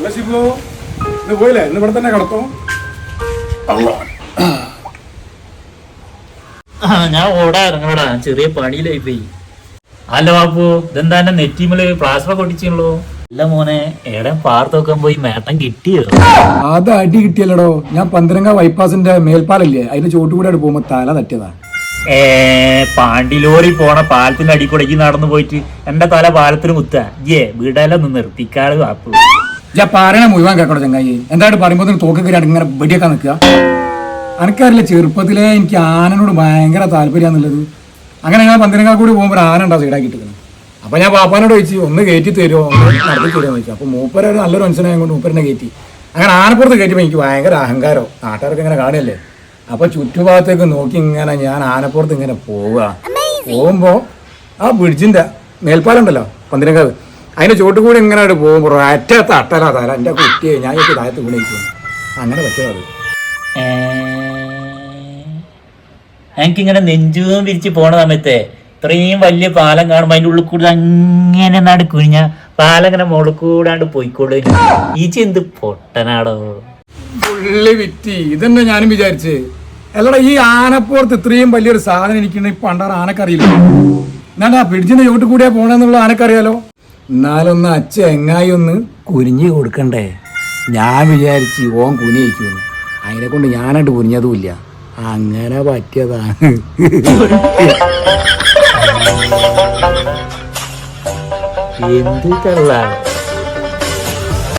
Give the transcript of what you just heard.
അല്ല ശിവു ഇന്ന് പോയില്ലേ? ഇന്ന് ഇവിടെ തന്നെ കിടത്തോ. ഞാൻ ഓടാ ഇറങ്ങടാ. ചെറിയ പണിയിലായി പോയി അല്ല ബാപ്പു ഇതെന്താ എന്റെ നെറ്റിമൽ പ്ലാസ്മ കൊടിച്ചുള്ളൂ അല്ല മോനെ എവിടെ പാർത്തൊക്കെ പോയി മേട്ടം കിട്ടിയോ? അത് അടി കിട്ടിയല്ലടോ. ഞാൻ പന്തരങ്ക ബൈപ്പാസിന്റെ മേൽപ്പാലല്ലേ? അതിന്റെ ചോട്ടുകൂടെ പോകുമ്പോ തല തട്ടിയതാ. ഏ പാണ്ടിലോറി പോണ പാലത്തിന്റെ അടി കൂടെ നടന്നു പോയിട്ട് എന്റെ തല പാലത്തിന് മുത്ത ഏ വീടെല്ലാം നിന്ന് നിർത്തിക്കാളു ബാപ്പു. ഞാൻ പറയണ മുഴുവൻ കേക്കടോ ചങ്ങായി? എന്തായിട്ട് പറയുമ്പോ തോക്കൊക്കെ ഇങ്ങനെ വെടിയൊക്കെ നിൽക്കുക. എനിക്കറിയില്ല ചെറുപ്പത്തിലേ എനിക്ക് ആനനോട് ഭയങ്കര താല്പര്യമാന്നുള്ളത്? അങ്ങനെ ഞാൻ പന്തരങ്കാ കൂടി പോകുമ്പോൾ ആന ഉണ്ടാ സൈഡാക്കി കിട്ടുന്നത് അപ്പൊ ഞാൻ പാപ്പാനോട് ചോദിച്ചു ഒന്ന് കയറ്റി തരുമോ നടത്തി തരുമോ ചോദിച്ചു. അപ്പൊ മൂപ്പര ഒരു നല്ലൊരു മനുഷ്യനായ കൊണ്ട് മൂപ്പരനെ കയറ്റി അങ്ങനെ ആനപ്പുറത്ത് കയറ്റിയപ്പോൾ എനിക്ക് ഭയങ്കര അഹങ്കാരം. നാട്ടുകാരൊക്കെ ഇങ്ങനെ കാണുകയല്ലേ അപ്പൊ ചുറ്റുഭാഗത്തേക്ക് നോക്കി ഇങ്ങനെ ഞാൻ ആനപ്പുറത്ത് ഇങ്ങനെ പോവുക. പോകുമ്പോ ആ ബ്രിഡ്ജിന്റെ മേൽപ്പാലുണ്ടല്ലോ പന്തിരങ്കാവ് അതിന്റെ ചോട്ട് കൂടി ഇങ്ങനെ പോകുമ്പോൾ ഒറ്റ തട്ടലാ തല. എന്റെ കുട്ടിയെ ഞാൻ ഈ താഴത്ത് വീണിരിക്കുന്നു അങ്ങനെ പറ്റുന്നത് എനിക്കിങ്ങനെ നെഞ്ചും വിരിച്ച് പോണ സമയത്തെ ഇത്രയും വലിയ പാലം കാണുമ്പോ അതിന്റെ ഉള്ളിൽ കൂടി അങ്ങനെ നാട് കുഴിഞ്ഞ പാലം ഇങ്ങനെ മുകളിൽ കൂടാണ്ട് പോയിക്കോളൂ. ഈ ചെന്ത് പൊട്ടനാടോ. പുള്ളി വിറ്റി. ഇതന്നെ ഞാനും വിചാരിച്ച്. അല്ലടാ ഈ ആനപ്പുറത്ത് ഇത്രയും വലിയൊരു സാധനം എനിക്കുണ്ടെങ്കിൽ പണ്ടാറ ആനക്കറിയില്ല? എന്നാ പിടിച്ചിന്റെ ചോട്ട് കൂടിയാ പോണെന്നുള്ള ആനക്കറിയാലോ? എന്നാലൊന്ന് അച്ഛ എങ്ങായി ഒന്ന് കുനിഞ്ഞു കൊടുക്കണ്ടേ? ഞാൻ വിചാരിച്ച് ഓൻ കുനിയിക്കുന്നു അതിനെ കൊണ്ട് ഞാനായിട്ട് കുനിഞ്ഞതുമില്ല. അങ്ങനെ പറ്റിയതാണ്. എന്ത് കള്ളാണ്